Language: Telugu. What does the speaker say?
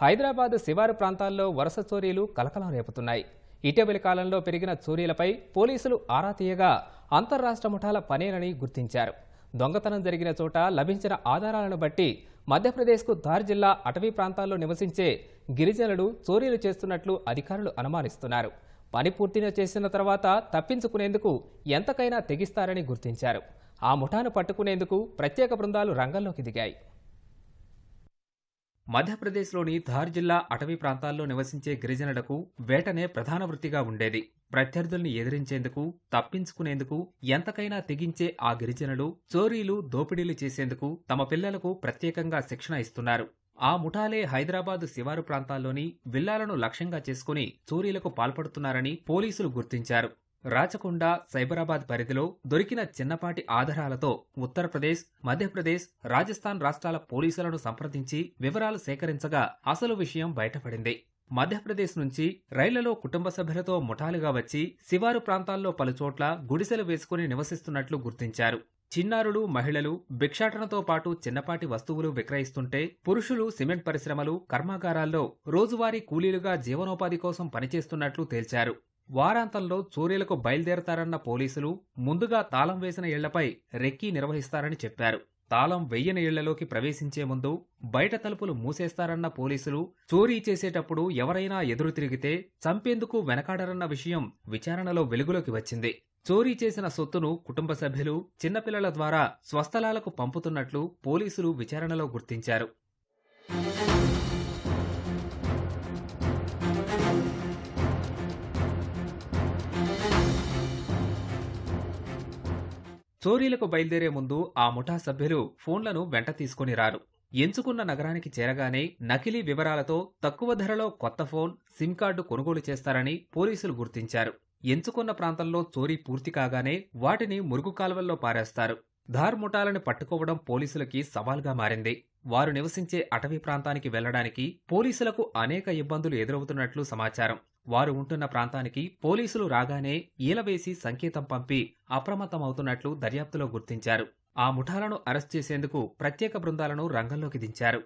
హైదరాబాద్ శివారు ప్రాంతాల్లో వరుస చోరీలు కలకలం రేపుతున్నాయి ఇటీవలి కాలంలో పెరిగిన చోరీలపై పోలీసులు ఆరా తీయగా అంతర్రాష్ట్ర ముఠాల పనేనని గుర్తించారు. దొంగతనం జరిగిన చోట లభించిన ఆధారాలను బట్టి మధ్యప్రదేశ్కు ధార్ జిల్లా అటవీ ప్రాంతాల్లో నివసించే గిరిజనులు చోరీలు చేస్తున్నట్లు అధికారులు అనుమానిస్తున్నారు. పని పూర్తిగా చేసిన తర్వాత తప్పించుకునేందుకు ఎంతకైనా తెగిస్తారని గుర్తించారు. ఆ ముఠాను పట్టుకునేందుకు ప్రత్యేక బృందాలు రంగంలోకి దిగాయి. మధ్యప్రదేశ్లోని ధార్ జిల్లా అటవీ ప్రాంతాల్లో నివసించే గిరిజనులకు వేటనే ప్రధాన వృత్తిగా ఉండేది. ప్రత్యర్థుల్ని ఎదిరించేందుకు తప్పించుకునేందుకు ఎంతకైనా తెగించే ఆ గిరిజనులు చోరీలు దోపిడీలు చేసేందుకు తమ పిల్లలకు ప్రత్యేకంగా శిక్షణ ఇస్తున్నారు. ఆ ముఠాలే హైదరాబాద్ శివారు ప్రాంతాల్లోని విల్లాలను లక్ష్యంగా చేసుకుని చోరీలకు పాల్పడుతున్నారని పోలీసులు గుర్తించారు. రాచకొండ సైబరాబాద్ పరిధిలో దొరికిన చిన్నపాటి ఆధారాలతో ఉత్తరప్రదేశ్ మధ్యప్రదేశ్ రాజస్థాన్ రాష్ట్రాల పోలీసులను సంప్రదించి వివరాలు సేకరించగా అసలు విషయం బయటపడింది. మధ్యప్రదేశ్ నుంచి రైళ్ళలో కుటుంబ సభ్యులతో ముఠాలుగా వచ్చి శివారు ప్రాంతాల్లో పలుచోట్ల గుడిసెలు వేసుకుని నివసిస్తున్నట్లు గుర్తించారు. చిన్నారులు మహిళలు భిక్షాటనతో పాటు చిన్నపాటి వస్తువులు విక్రయిస్తుంటే పురుషులు సిమెంట్ పరిశ్రమలు కర్మాగారాల్లో రోజువారీ కూలీలుగా జీవనోపాధి కోసం పనిచేస్తున్నట్లు తేల్చారు. వారాంతంలో చోరీలకు బయలుదేరతారన్న పోలీసులు ముందుగా తాళం వేసిన ఇళ్ళపై రెక్కీ నిర్వహిస్తారని చెప్పారు. తాళం వెయ్యని ఇళ్ళలోకి ప్రవేశించే ముందు బయట తలుపులు మూసేస్తారన్న పోలీసులు చోరీ చేసేటప్పుడు ఎవరైనా ఎదురు తిరిగితే చంపేందుకు వెనకాడరన్న విషయం విచారణలో వెలుగులోకి వచ్చింది. చోరీ చేసిన సొత్తును కుటుంబ సభ్యులు చిన్నపిల్లల ద్వారా స్వస్థలాలకు పంపుతున్నట్లు పోలీసులు విచారణలో గుర్తించారు. చోరీలకు బయలుదేరే ముందు ఆ ముఠా సభ్యులు ఫోన్లను వెంట తీసుకుని రారు. ఎంచుకున్న నగరానికి చేరగానే నకిలీ వివరాలతో తక్కువ ధరలో కొత్త ఫోన్ సిమ్ కార్డు కొనుగోలు చేస్తారని పోలీసులు గుర్తించారు. ఎంచుకున్న ప్రాంతంలో చోరీ పూర్తి కాగానే వాటిని మురుగు కాలువల్లో పారేస్తారు. ధార్ ముఠాలను పట్టుకోవడం పోలీసులకి సవాల్గా మారింది. వారు నివసించే అటవీ ప్రాంతానికి వెళ్ళడానికి పోలీసులకు అనేక ఇబ్బందులు ఎదురవుతున్నట్లు సమాచారం. వారు ఉంటున్న ప్రాంతానికి పోలీసులు రాగానే ఈలవేసి సంకేతం పంపి అప్రమత్తమవుతున్నట్లు దర్యాప్తులో గుర్తించారు. ఆ ముఠాలను అరెస్ట్ చేసేందుకు ప్రత్యేక బృందాలను రంగంలోకి దించారు.